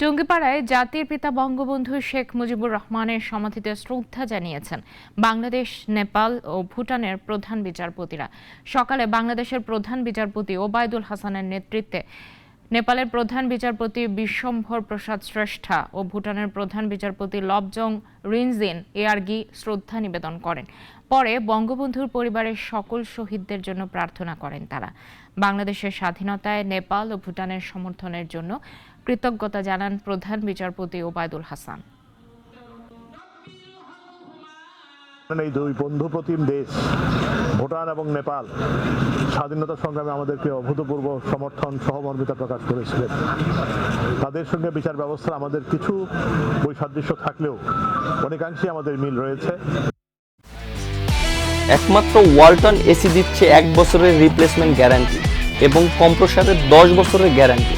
টুঙ্গিপাড়ায় জাতির পিতা বঙ্গবন্ধু শেখ মুজিবুর রহমানের সমাধিতে শ্রদ্ধা জানিয়েছেন বাংলাদেশ, নেপাল ও ভুটানের প্রধান বিচারপতিরা। সকালে বাংলাদেশের প্রধান বিচারপতি ওবায়দুল হাসানের নেতৃত্বে নেপালের প্রধান বিচারপতি বিশ্বম্ভর প্রসাদ শ্রেষ্ঠা ও ভুটানের প্রধান বিচারপতি লবজং রিনজিন এয়ারগি শ্রদ্ধা নিবেদন করেন। পরে বঙ্গবন্ধুর পরিবারের সকল শহীদদের জন্য প্রার্থনা করেন তারা। বাংলাদেশের স্বাধীনতায় নেপাল ও ভুটানের সমর্থনের জন্য কৃতজ্ঞতা জানান প্রধান বিচারপতি ওবায়দুল হাসান। মানে এই দুই বন্ধু প্রতিম দেশ ভুটান এবং নেপাল স্বাধীনতা সংগ্রামে আমাদেরকে অভূতপূর্ব সমর্থন সহমর্মিতা প্রকাশ করেছিলেন। তাদের সঙ্গে বিচার ব্যবস্থা আমাদের কিছু বৈসাদৃশ্য থাকলেও অনেকাংশে আমাদের মিল রয়েছে। একমাত্র ওয়ালটন এসি দিচ্ছে এক বছরের রিপ্লেসমেন্ট গ্যারান্টি এবং কম্প্রসারের দশ বছরের গ্যারান্টি